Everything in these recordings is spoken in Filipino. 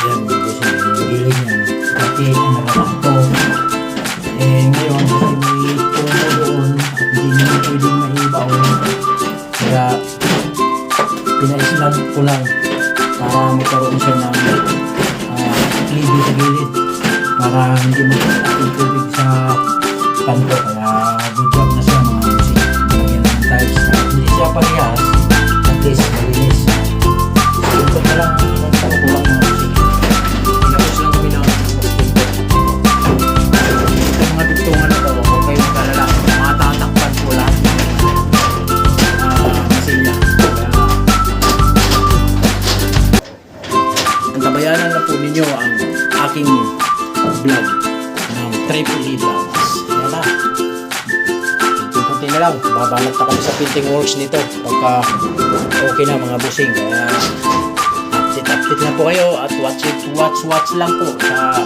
Yan, gusto yung gilid niyan. Dati, nakatak to. Eh, ngayon, kasi may puno doon at hindi naman pwedeng maibaw. Kaya, pinaislan ko lang para magkaroon siya ng uh, libo sa gilid para hindi magkakat yung tubig sa kanto. Kaya, good job na siya mga musik. Lagyan ng tiles. Hindi siya parehas. Antabayanan na po ninyo ang aking vlog ng Triple E Vlogs. Yan na. Kunti na lang. Babalat na kami sa painting works nito. Pagka okay na mga busing. Kaya update update na po kayo at watch it, watch watch lang po sa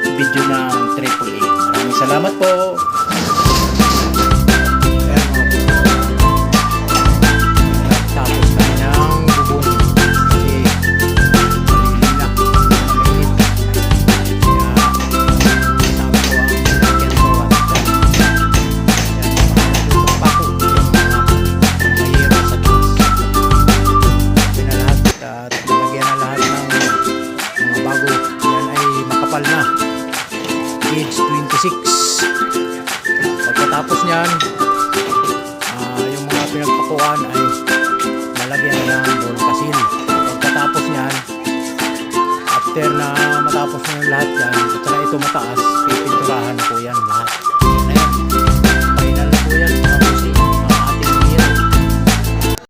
video ng Triple E. Maraming salamat po. Ay makapal na. Age 26. Pagkatapos niyan, ah, yung mga pinagpakuan ay lalagyan na ng bolkasil. Pagkatapos niyan, after na matapos na lahat yan, at ito mataas,